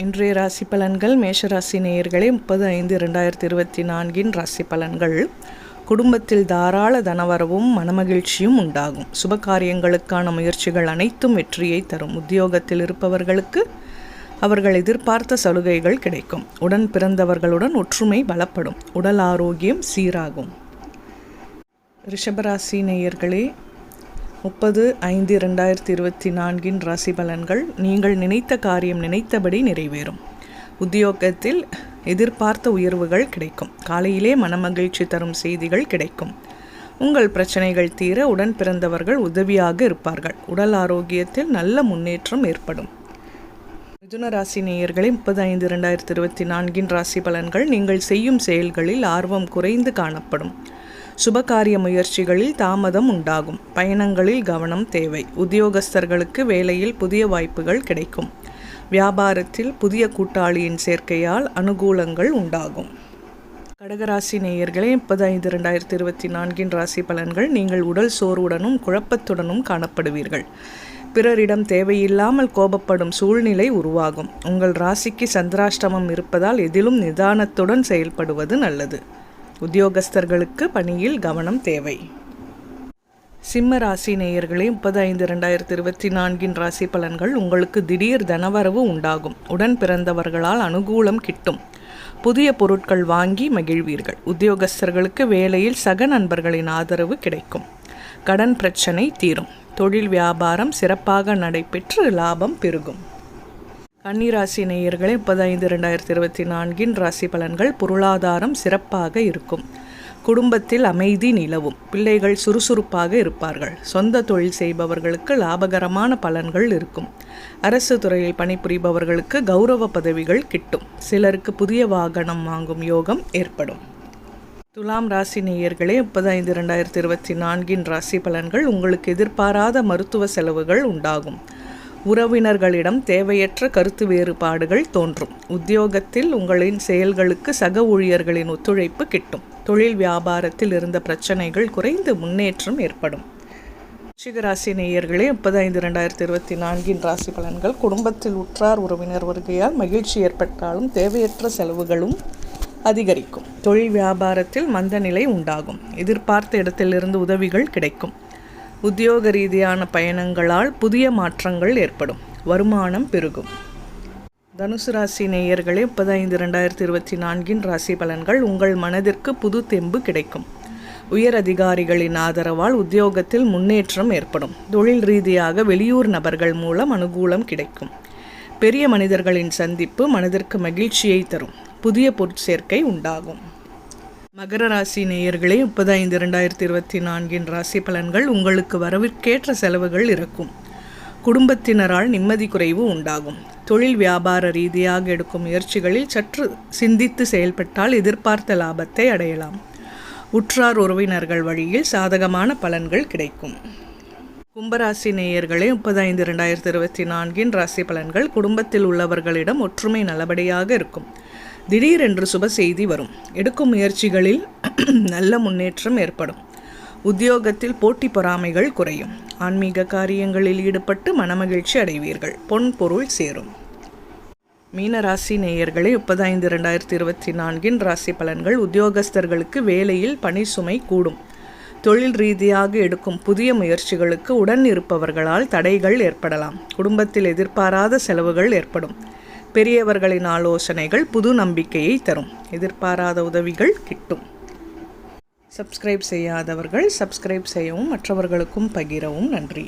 இன்றைய ராசி பலன்கள் மேஷராசி நேயர்களே முப்பது ஐந்து இரண்டாயிரத்தி இருபத்தி நான்கின் ராசி பலன்கள். குடும்பத்தில் தாராள தனவரவும் மனமகிழ்ச்சியும் உண்டாகும். சுப காரியங்களுக்கான முயற்சிகள் அனைத்தும் வெற்றியை தரும். உத்தியோகத்தில் இருப்பவர்களுக்கு அவர்கள் எதிர்பார்த்த சலுகைகள் கிடைக்கும். உடன் பிறந்தவர்களுடன் ஒற்றுமை பலப்படும். உடல் ஆரோக்கியம் சீராகும். ரிஷபராசி நேயர்களே முப்பது ஐந்து இரண்டாயிரத்தி இருபத்தி நான்கின் ராசி பலன்கள் நீங்கள் நினைத்த காரியம் நினைத்தபடி நிறைவேறும். உத்தியோகத்தில் எதிர்பார்த்த உயர்வுகள் கிடைக்கும். காலையிலே மனமகிழ்ச்சி தரும் செய்திகள் கிடைக்கும். உங்கள் பிரச்சனைகள் தீர உடன் பிறந்தவர்கள் உதவியாக இருப்பார்கள். உடல் ஆரோக்கியத்தில் நல்ல முன்னேற்றம் ஏற்படும். மிதுன ராசி நேயர்களை முப்பது ஐந்து ரெண்டாயிரத்தி இருபத்தி நான்கின் ராசி பலன்கள் நீங்கள் செய்யும் செயல்களில் ஆர்வம் குறைந்து காணப்படும். சுபகாரிய முயற்சிகளில் தாமதம் உண்டாகும். பயணங்களில் கவனம் தேவை. உத்தியோகஸ்தர்களுக்கு வேலையில் புதிய வாய்ப்புகள் கிடைக்கும். வியாபாரத்தில் புதிய கூட்டாளியின் சேர்க்கையால் அனுகூலங்கள் உண்டாகும். கடகராசி நேயர்களே முப்பது ஐந்து ரெண்டாயிரத்தி இருபத்தி நான்கின் ராசி பலன்கள் நீங்கள் உடல் சோர்வுடனும் குழப்பத்துடனும் காணப்படுவீர்கள். பிறரிடம் தேவையில்லாமல் கோபப்படும் சூழ்நிலை உருவாகும். உங்கள் ராசிக்கு சந்திராஷ்டமம் இருப்பதால் எதிலும் நிதானத்துடன் செயல்படுவது நல்லது. உத்தியோகஸ்தர்களுக்கு பணியில் கவனம் தேவை. சிம்ம ராசி நேயர்களே முப்பது ஐந்து ரெண்டாயிரத்தி இருபத்தி நான்கின் ராசி பலன்கள் உங்களுக்கு திடீர் தனவரவு உண்டாகும். உடன் பிறந்தவர்களால் அனுகூலம் கிட்டும். புதிய பொருட்கள் வாங்கி மகிழ்வீர்கள். உத்தியோகஸ்தர்களுக்கு வேலையில் சக நண்பர்களின் ஆதரவு கிடைக்கும். கடன் பிரச்சனை தீரும். தொழில் வியாபாரம் சிறப்பாக நடைபெற்று லாபம் பெருகும். கன்னிராசி நேயர்களே முப்பத்தைந்து ரெண்டாயிரத்தி இருபத்தி நான்கின் ராசி பலன்கள் பொருளாதாரம் சிறப்பாக இருக்கும். குடும்பத்தில் அமைதி நிலவும். பிள்ளைகள் சுறுசுறுப்பாக இருப்பார்கள். சொந்த தொழில் செய்பவர்களுக்கு லாபகரமான பலன்கள் இருக்கும். அரசு துறையில் பணிபுரிபவர்களுக்கு கௌரவ பதவிகள் கிட்டும். சிலருக்கு புதிய வாகனம் வாங்கும் யோகம் ஏற்படும். துலாம் ராசி நேயர்களே முப்பத்தைந்து ரெண்டாயிரத்தி இருபத்தி நான்கின் ராசி பலன்கள் உங்களுக்கு எதிர்பாராத மருத்துவ செலவுகள் உண்டாகும். உறவினர்களிடம் தேவையற்ற கருத்து வேறுபாடுகள் தோன்றும். உத்தியோகத்தில் உங்களின் செயல்களுக்கு சக ஊழியர்களின் ஒத்துழைப்பு கிட்டும். தொழில் வியாபாரத்தில் இருந்த பிரச்சனைகள் குறைந்து முன்னேற்றம் ஏற்படும். ரிஷிகராசி நேயர்களே முப்பத்தைந்து ரெண்டாயிரத்தி இருபத்தி நான்கின் ராசி பலன்கள். குடும்பத்தில் உற்றார் உறவினர் வருகையால் மகிழ்ச்சி ஏற்பட்டாலும் தேவையற்ற செலவுகளும் அதிகரிக்கும். தொழில் வியாபாரத்தில் மந்த நிலை உண்டாகும். எதிர்பார்த்த இடத்திலிருந்து உதவிகள் கிடைக்கும். உத்தியோக ரீதியான பயணங்களால் புதிய மாற்றங்கள் ஏற்படும். வருமானம் பெருகும். தனுசு ராசி நேயர்களே முப்பத்தைந்து ரெண்டாயிரத்தி இருபத்தி நான்கின் ராசி பலன்கள் உங்கள் மனதிற்கு புது தெம்பு கிடைக்கும். உயர் அதிகாரிகளின் ஆதரவால் உத்தியோகத்தில் முன்னேற்றம் ஏற்படும். தொழில் ரீதியாக வெளியூர் நபர்கள் மூலம் அனுகூலம் கிடைக்கும். பெரிய மனிதர்களின் சந்திப்பு மனதிற்கு மகிழ்ச்சியை தரும். புதிய பொருட்சேர்க்கை உண்டாகும். மகர ராசி நேயர்களே முப்பது ஐந்து இரண்டாயிரத்தி இருபத்தி நான்கின் ராசி பலன்கள் உங்களுக்கு வரவிற்கேற்ற செலவுகள் இருக்கும். குடும்பத்தினரால் நிம்மதி குறைவு உண்டாகும். தொழில் வியாபார ரீதியாக எடுக்கும் முயற்சிகளில் சற்று சிந்தித்து செயல்பட்டால் எதிர்பார்த்த லாபத்தை அடையலாம். உற்றார் உறவினர்கள் வழியில் சாதகமான பலன்கள் கிடைக்கும். கும்பராசி நேயர்களே முப்பது ஐந்து இரண்டாயிரத்தி இருபத்தி நான்கின் ராசி பலன்கள் குடும்பத்தில் உள்ளவர்களிடம் ஒற்றுமை நல்லபடியாக இருக்கும். திடீரென்று சுப செய்தி வரும். எடுக்கும் முயற்சிகளில் நல்ல முன்னேற்றம் ஏற்படும். உத்தியோகத்தில் போட்டி பொறாமைகள் குறையும். ஆன்மீக காரியங்களில் ஈடுபட்டு மனமகிழ்ச்சி அடைவீர்கள். பொன் பொருள் சேரும். மீனராசி நேயர்களே முப்பத்தைந்து இரண்டாயிரத்தி இருபத்தி நான்கின் ராசி பலன்கள் உத்தியோகஸ்தர்களுக்கு வேலையில் பணி சுமை கூடும். தொழில் ரீதியாக எடுக்கும் புதிய முயற்சிகளுக்கு உடன் இருப்பவர்களால் தடைகள் ஏற்படலாம். குடும்பத்தில் எதிர்பாராத செலவுகள் ஏற்படும். பெரியவர்களின் ஆலோசனைகள் புது நம்பிக்கையை தரும். எதிர்பாராத உதவிகள் கிட்டும். சப்ஸ்கிரைப் செய்யாதவர்கள் சப்ஸ்கிரைப் செய்யவும் மற்றவர்களுக்கும் பகிரவும் நன்றி.